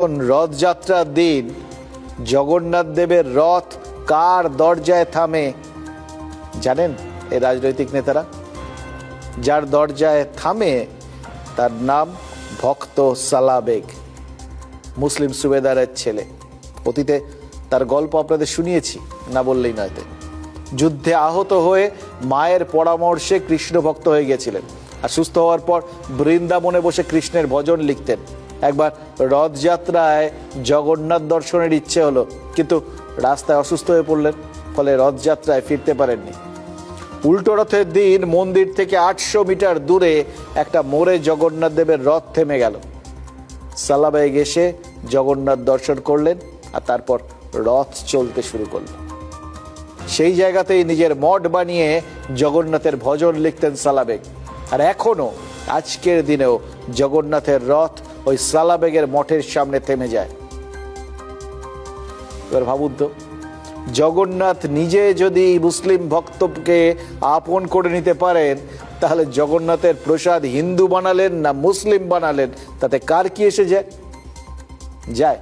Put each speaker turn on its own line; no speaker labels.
রথযাত্রার দিন? জগন্নাথ দেবের রথ কার দরজায় থামে? জানেন এ রাজনৈতিক নেতারা? যার দরজায় থামে, তার নাম ভক্ত সালাবেগ, মুসলিম সুবেদারের ছেলে। অতীতে তার গল্প আপনাদের শুনিয়েছি, না বললেই নয়তে যুদ্ধে আহত হয়ে মায়ের পরামর্শে কৃষ্ণ ভক্ত হয়ে গেছিলেন। আর সুস্থ হওয়ার পর বৃন্দাবনে বসে কৃষ্ণের ভজন লিখতেন। একবার রথযাত্রায় জগন্নাথ দর্শনের ইচ্ছে হলো, কিন্তু রাস্তায় অসুস্থ হয়ে পড়লেন, ফলে রথযাত্রায় ফিরতে পারেননি। উল্টো রথের দিন মন্দির থেকে আটশো মিটার দূরে একটা মোড়ে জগন্নাথ দেবের রথ থেমে গেল। সালাবাইগ এসে জগন্নাথ দর্শন করলেন আর তারপর রথ চলতে শুরু করল সেই জায়গাতেই নিজের মঠ বানিয়ে জগন্নাথের ভজন লিখতেন সালাবেগ আর এখনও আজকের দিনেও জগন্নাথের রথ ওই সালাবেগের মঠের সামনে থেমে যায়। এবার ভাবুন তো, জগন্নাথ নিজে যদি মুসলিম ভক্তকে আপন করে নিতে পারেন, তাহলে জগন্নাথের প্রসাদ হিন্দু বানালেন না মুসলিম বানালেন, তাতে কার কি এসে যায়? যায়।